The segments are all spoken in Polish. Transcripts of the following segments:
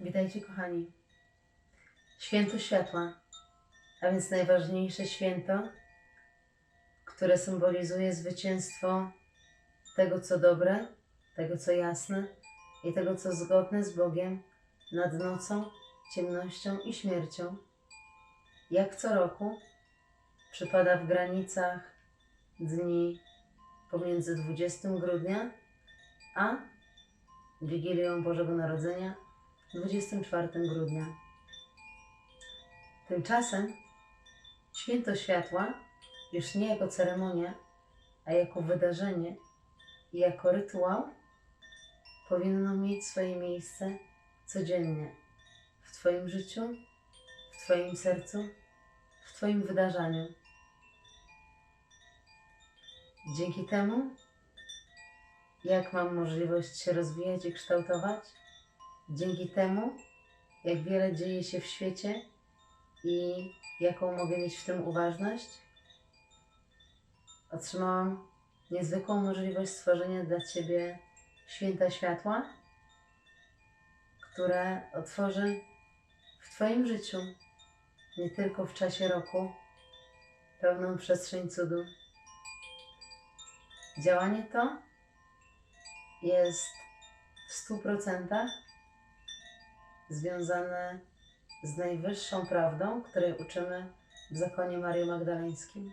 Witajcie, kochani. Święto światła, a więc najważniejsze święto, które symbolizuje zwycięstwo tego, co dobre, tego, co jasne i tego, co zgodne z Bogiem nad nocą, ciemnością i śmiercią. Jak co roku przypada w granicach dni pomiędzy 20 grudnia a Wigilią Bożego Narodzenia 24 grudnia. Tymczasem Święto Światła już nie jako ceremonia, a jako wydarzenie i jako rytuał powinno mieć swoje miejsce codziennie w Twoim życiu, w Twoim sercu, w Twoim wydarzaniu. Dzięki temu, jak mam możliwość się rozwijać i kształtować, dzięki temu, jak wiele dzieje się w świecie i jaką mogę mieć w tym uważność, otrzymałam niezwykłą możliwość stworzenia dla Ciebie święta światła, które otworzy w Twoim życiu, nie tylko w czasie roku, pełną przestrzeń cudu. Działanie to jest w stu procentach związane z najwyższą prawdą, której uczymy w zakonie Marii Magdaleńskim,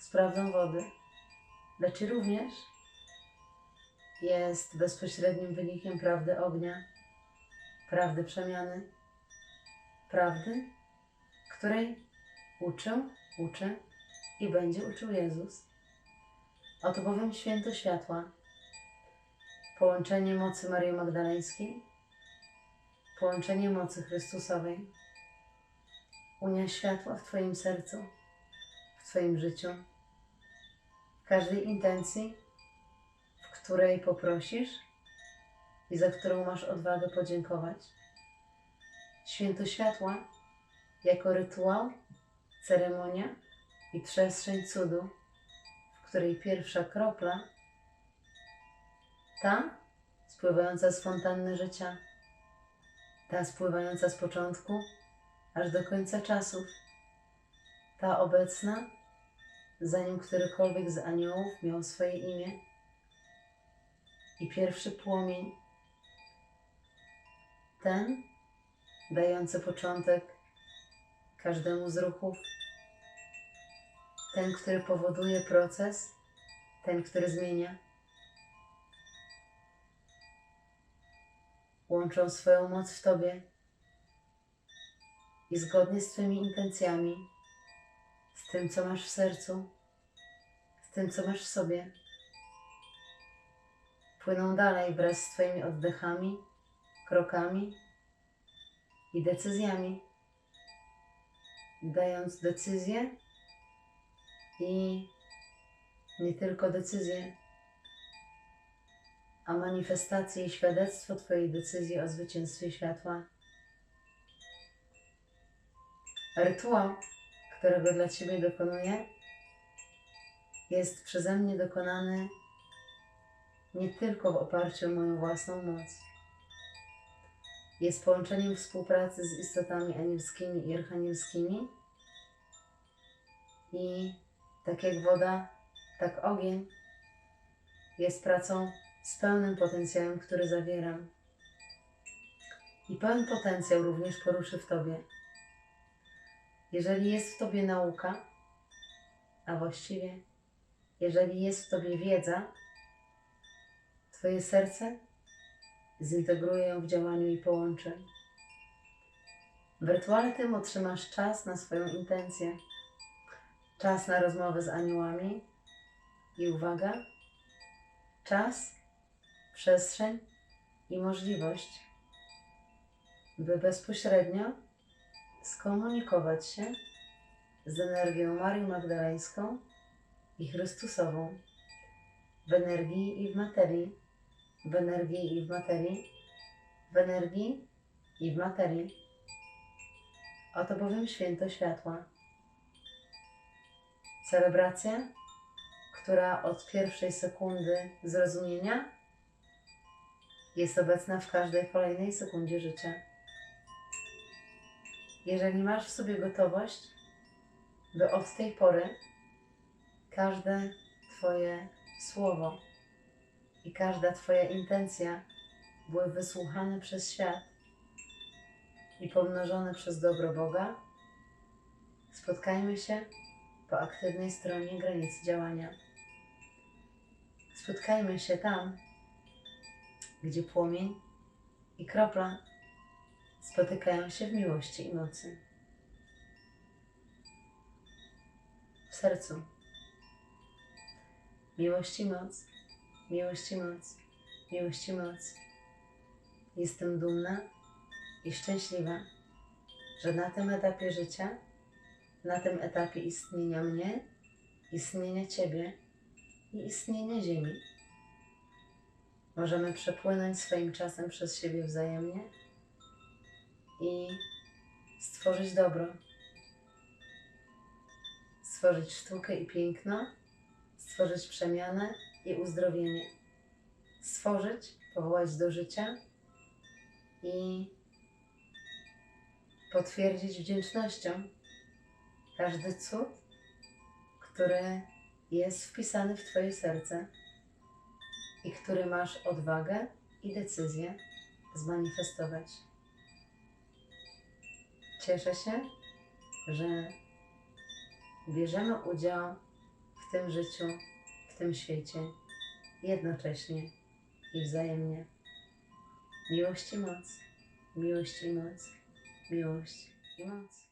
z prawdą wody, lecz również jest bezpośrednim wynikiem prawdy ognia, prawdy przemiany, prawdy, której uczył, uczy i będzie uczył Jezus. Oto bowiem święto światła, połączenie mocy Marii Magdaleńskiej, połączenie mocy Chrystusowej, unia światła w Twoim sercu, w Twoim życiu, każdej intencji, w której poprosisz i za którą masz odwagę podziękować. Święto światła jako rytuał, ceremonia i przestrzeń cudu, w której pierwsza kropla, ta spływająca z fontanny życia, ta spływająca z początku aż do końca czasów, ta obecna, zanim którykolwiek z aniołów miał swoje imię, i pierwszy płomień, ten dający początek każdemu z ruchów, ten, który powoduje proces, ten, który zmienia. Łączą swoją moc w Tobie i zgodnie z Twymi intencjami, z tym, co masz w sercu, z tym, co masz w sobie, płyną dalej wraz z Twoimi oddechami, krokami i decyzjami, dając decyzję i nie tylko decyzję, a manifestację i świadectwo Twojej decyzji o zwycięstwie światła. Rytuał, którego dla Ciebie dokonuję, jest przeze mnie dokonany nie tylko w oparciu o moją własną moc. Jest połączeniem współpracy z istotami anielskimi i archanielskimi i tak jak woda, tak ogień jest pracą z pełnym potencjałem, który zawieram. I pełen potencjał również poruszy w Tobie. Jeżeli jest w Tobie nauka, a właściwie, jeżeli jest w Tobie wiedza, Twoje serce zintegruje ją w działaniu i połączy. W rytuale tym otrzymasz czas na swoją intencję, czas na rozmowę z aniołami i uwaga, czas, przestrzeń i możliwość, by bezpośrednio skomunikować się z energią Marii Magdaleńską i Chrystusową w energii i w materii, w energii i w materii, w energii i w materii. Oto bowiem święto światła. Celebracja, która od pierwszej sekundy zrozumienia jest obecna w każdej kolejnej sekundzie życia. jeżeli masz w sobie gotowość, by od tej pory każde Twoje słowo i każda Twoja intencja były wysłuchane przez świat i pomnożone przez dobro Boga, spotkajmy się po aktywnej stronie granicy działania. Spotkajmy się tam, gdzie płomień i kropla spotykają się w miłości i mocy. W sercu. Miłość moc, miłość moc, miłość moc. Jestem dumna i szczęśliwa, że na tym etapie życia, na tym etapie istnienia mnie, istnienia Ciebie i istnienia Ziemi, możemy przepłynąć swoim czasem przez siebie wzajemnie i stworzyć dobro, stworzyć sztukę i piękno, stworzyć przemianę i uzdrowienie, stworzyć, powołać do życia i potwierdzić wdzięcznością każdy cud, który jest wpisany w Twoje serce i który masz odwagę i decyzję zmanifestować. Cieszę się, że bierzemy udział w tym życiu, w tym świecie jednocześnie i wzajemnie. Miłość i moc, miłość i moc, miłość i moc.